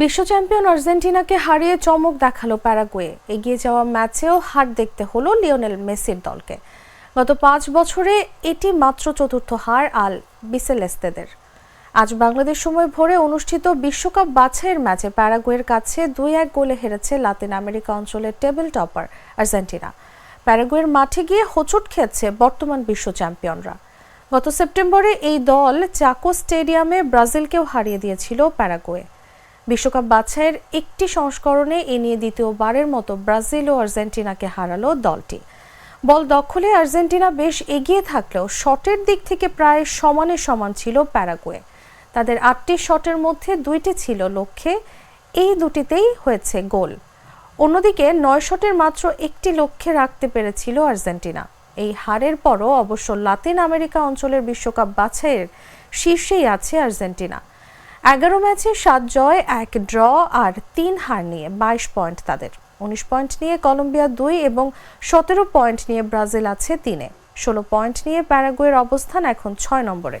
বিশ্ব চ্যাম্পিয়ন আর্জেন্টিনাকে হারিয়ে চমক দেখাল প্যারাগুয়ে। এগিয়ে যাওয়া ম্যাচেও হার দেখতে হলো লিওনেল মেসির দলকে। গত পাঁচ বছরে এটি মাত্র চতুর্থ হার আল বিসেলেস্তেদের। আজ বাংলাদেশ সময় ভোরে অনুষ্ঠিত বিশ্বকাপ বাছাইয়ের ম্যাচে প্যারাগুয়ের কাছে দুই এক গোলে হেরেছে লাতিন আমেরিকা অঞ্চলের টেবিল টপার আর্জেন্টিনা। প্যারাগুয়ের মাঠে গিয়ে হোঁচট খেয়েছে বর্তমান বিশ্ব চ্যাম্পিয়নরা। গত সেপ্টেম্বরে এই দল চাকো স্টেডিয়ামে ব্রাজিলকেও হারিয়ে দিয়েছিল প্যারাগুয়ে। বিশ্বকাপ বাছাইয়ের একটি সংস্করণে এ নিয়ে দ্বিতীয়বারের মতো ব্রাজিল ও আর্জেন্টিনাকে হারালো দলটি। বল দখলে আর্জেন্টিনা বেশ এগিয়ে থাকলেও শটের দিক থেকে প্রায় সমানে সমান ছিল প্যারাগুয়ে। তাদের আটটি শটের মধ্যে দুইটি ছিল লক্ষ্যে, এই দুটিতেই হয়েছে গোল। অন্যদিকে নয় শটের মাত্র একটি লক্ষ্যে রাখতে পেরেছিল আর্জেন্টিনা। এই হারের পরও অবশ্য লাতিন আমেরিকা অঞ্চলের বিশ্বকাপ বাছাইয়ের শীর্ষেই আছে আর্জেন্টিনা। এগারো ম্যাচে সাত জয়, এক ড্র আর তিন হার নিয়ে বাইশ পয়েন্ট তাদের। উনিশ পয়েন্ট নিয়ে কলম্বিয়া দুই এবং সতেরো পয়েন্ট নিয়ে ব্রাজিল আছে তিনে। ষোলো পয়েন্ট নিয়ে প্যারাগুয়ের অবস্থান এখন ছয় নম্বরে।